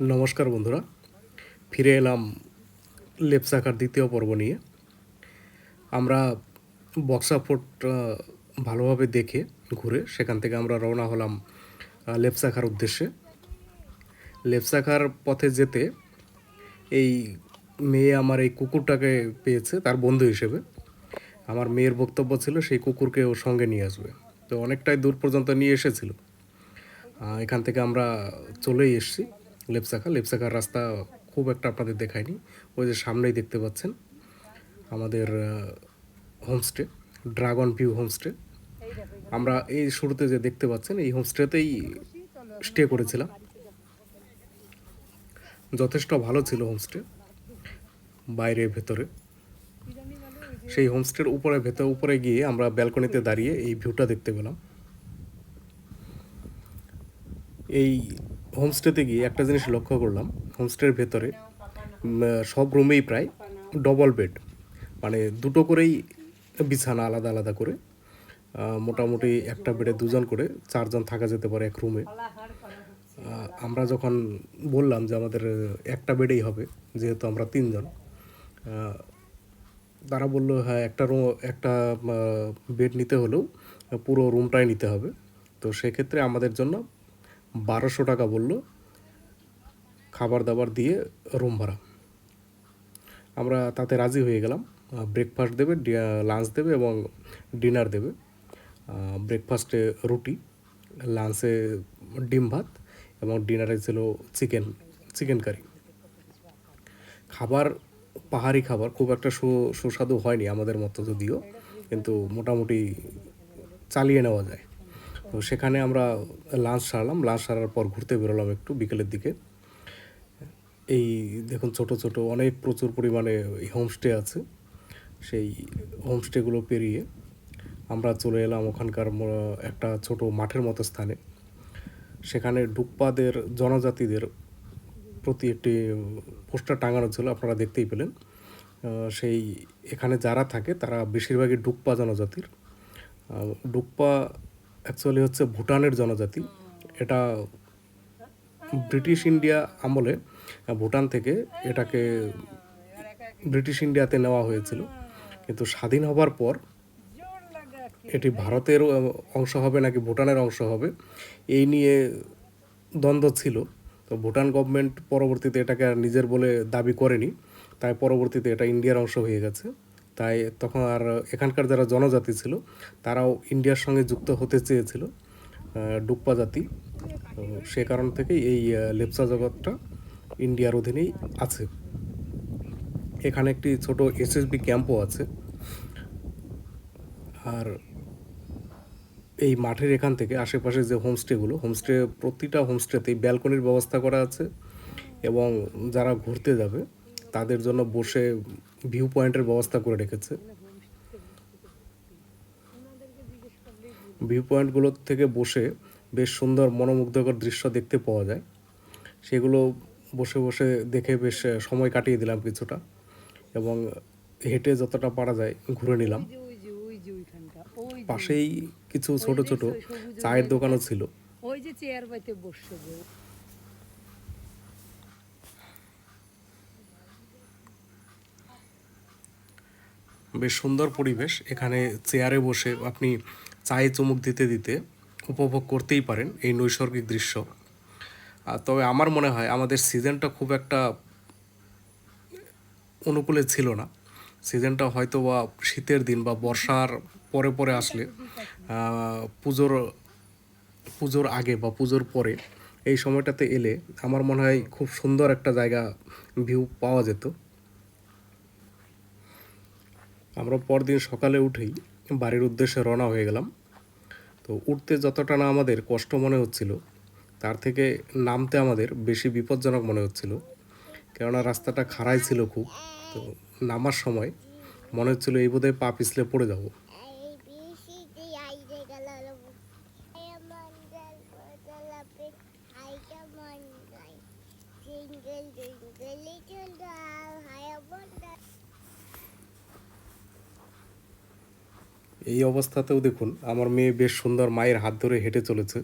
নমস্কার বন্ধুরা। ফিরে এলাম লেপসাকার দ্বিতীয় পর্ব নিয়ে। আমরা বক্সা ফোর্ট ভালোভাবে দেখে ঘুরে সেখান থেকে আমরা রওনা হলাম লেপসাখার উদ্দেশ্যে। লেপসাখার পথে যেতে এই মেয়ে আমার এই কুকুরটাকে পেয়েছে, তার বন্ধু হিসেবে। আমার মেয়ের বক্তব্য ছিল, সেই কুকুরকে ওর সঙ্গে নিয়ে আসবে। তো অনেকটাই দূর পর্যন্ত নিয়ে এসেছিল। এখান থেকে আমরা চলেই এসেছি। লেপসাখা লেপসাখার রাস্তা খুব একটা আপনাদের দেখায়নি। ওই যে সামনেই দেখতে পাচ্ছেন আমাদের হোমস্টে ড্রাগন ভিউ হোমস্টে আমরা এই শুরুতে যে দেখতে পাচ্ছেন, এই হোমস্টেতেই স্টে করেছিলাম। যথেষ্ট ভালো ছিল হোমস্টে বাইরে ভেতরে। সেই হোমস্টের উপরে ভেতর উপরে গিয়ে আমরা ব্যালকনিতে দাঁড়িয়ে এই ভিউটা দেখতে পেলাম। এই হোমস্টেতে গিয়ে একটা জিনিস লক্ষ্য করলাম। হোমস্টের ভেতরে সব রুমেই প্রায় ডবল বেড মানে দুটো করেই বিছানা আলাদা আলাদা করে মোটামুটি একটা বেডে দুজন করে, চারজন থাকা যেতে পারে এক রুমে আমরা যখন বললাম যে আমাদের একটা বেডেই হবে, যেহেতু আমরা তিনজন তারা বলল হ্যাঁ একটা রুম একটা বেড নিতে হলেও পুরো রুমটাই নিতে হবে। তো সেক্ষেত্রে আমাদের জন্য বারোশো টাকা বলল খাবার দাবার দিয়ে রুম ভাড়া। আমরা তাতে রাজি হয়ে গেলাম। ব্রেকফাস্ট দেবে লাঞ্চ দেবে এবং ডিনার দেবে। ব্রেকফাস্টে রুটি লাঞ্চে ডিম ভাত এবং ডিনারে ছিল চিকেন চিকেন কারি খাবার, পাহাড়ি খাবার খুব একটা সু সুস্বাদু হয়নি আমাদের মতো যদিও, কিন্তু মোটামুটি চালিয়ে নেওয়া যায়। তো সেখানে আমরা লাঞ্চ সারলাম। লাঞ্চ সারার পর ঘুরতে বেরোলাম একটু বিকেলের দিকে। এই দেখুন ছোট ছোট অনেক প্রচুর পরিমাণে হোমস্টে আছে। সেই হোমস্টেগুলো পেরিয়ে আমরা চলে এলাম ওখানকার একটা ছোট মাঠের মতো স্থানে। সেখানে ডুপ্পাদের জনজাতিদের প্রতি একটি পোস্টার টাঙানো ছিল, আপনারা দেখতেই পেলেন। সেই এখানে যারা থাকে তারা বেশিরভাগই ডুপ্পা জনজাতির। ডুপ্পা অ্যাকচুয়ালি হচ্ছে ভুটানের জনজাতি। এটা ব্রিটিশ ইন্ডিয়া আমলে ভুটান থেকে এটাকে ব্রিটিশ ইন্ডিয়াতে নেওয়া হয়েছিল। কিন্তু স্বাধীন হবার পর এটি ভারতের অংশ হবে নাকি ভুটানের অংশ হবে, এই নিয়ে দ্বন্দ্ব ছিল। তো ভুটান গভর্নমেন্ট পরবর্তীতে এটাকে আর নিজের বলে দাবি করেনি। তাই পরবর্তীতে এটা ইন্ডিয়ার অংশ হয়ে গেছে। তাই তখন আর এখানকার যারা জনজাতি ছিল, তারাও ইন্ডিয়ার সঙ্গে যুক্ত হতে চেয়েছিল ডুপ্পা জাতি। সে কারণ থেকেই এই লেপচা জগৎটা ইন্ডিয়ার অধীনেই আছে। এখানে একটি ছোট এসএসবি ক্যাম্পও আছে। আর এই মাঠের এখান থেকে আশেপাশে যে হোমস্টেগুলো, হোমস্টে, প্রতিটা হোমস্টেতেই ব্যালকনির ব্যবস্থা করা আছে এবং যারা ঘুরতে যাবে, তাদের জন্য বসে ভিউ পয়েন্টের ব্যবস্থা করে রেখেছে ভিউ পয়েন্টগুলো থেকে বসে বেশ সুন্দর মনোমুগ্ধকর দৃশ্য দেখতে পাওয়া যায় সেগুলো বসে বসে দেখে বেশ সময় কাটিয়ে দিলাম কিছুটা এবং হেঁটে যতটা পারা যায় ঘুরে নিলাম পাশেই কিছু ছোট ছোট চায়ের দোকানও ছিল ওই যে চেয়ার বাইতে বসছে বেশ সুন্দর পরিবেশ। এখানে চেয়ারে বসে আপনি চায়ে চুমুক দিতে দিতে উপভোগ করতেই পারেন এই নৈসর্গিক দৃশ্য। তবে আমার মনে হয় আমাদের সিজনটা খুব একটা অনুকূলে ছিল না। সিজনটা হয়তো বা শীতের দিন বা বর্ষার পরে পরে আসলে পুজোর পুজোর আগে বা পুজোর পরে এই সময়টাতে এলে আমার মনে হয় খুব সুন্দর একটা জায়গা, ভিউ পাওয়া যেত। আমরা পরদিন সকালে উঠেই বাড়ির উদ্দেশ্যে রওনা হয়ে গেলাম। তো উঠতে যতটা না আমাদের কষ্ট মনে হচ্ছিল তার থেকে নামতে আমাদের বেশি বিপজ্জনক মনে হচ্ছিল। কেননা রাস্তাটা খাড়াই ছিল খুব তো নামার সময় মনে হচ্ছিল এই বোধহয় পা পিছলে পড়ে যাব। Jingle, jingle, little এই অবস্থাতেও দেখুন, আমার মেয়ে বেশ সুন্দর মায়ের হাত ধরে হেঁটে চলেছে।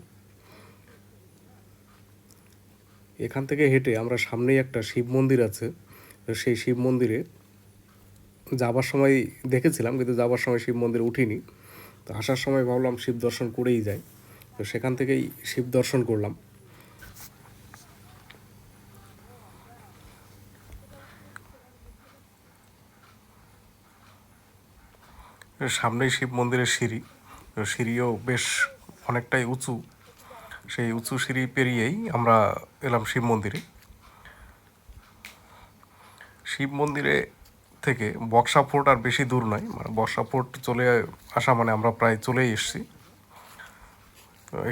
এখান থেকে হেঁটে আমরা সামনেই একটা শিব মন্দির আছে। সেই শিব মন্দিরে যাবার সময় দেখেছিলাম, কিন্তু যাবার সময় শিব মন্দিরে উঠিনি। তো আসার সময় ভাবলাম শিব দর্শন করেই যাই। তো সেখান থেকেই শিব দর্শন করলাম। সামনেই শিব মন্দিরের সিঁড়ি। সিঁড়িও বেশ অনেকটাই উঁচু। সেই উঁচু সিঁড়ি পেরিয়েই আমরা এলাম শিব মন্দিরে। শিব মন্দিরে থেকে বক্সা ফোর্ট আর বেশি দূর নয় মানে বক্সা ফোর্ট চলে আসা মানে আমরা প্রায় চলেই এসেছি।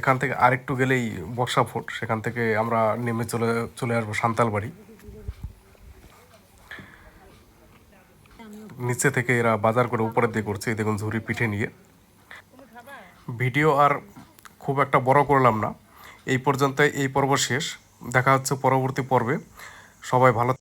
এখান থেকে আরেকটু গেলেই বক্সা ফোর্ট, সেখান থেকে আমরা নেমে চলে চলে আসব সান্তালবাড়ি। নিচে থেকে এরা বাজার করে উপরের দিকে করছে। দেখুন ঝুড়ি পিঠে নিয়ে। ভিডিও আর খুব একটা বড় করলাম না। এই পর্যন্ত এই পর্ব শেষ। দেখা হচ্ছে পরবর্তী পর্বে। সবাই ভালো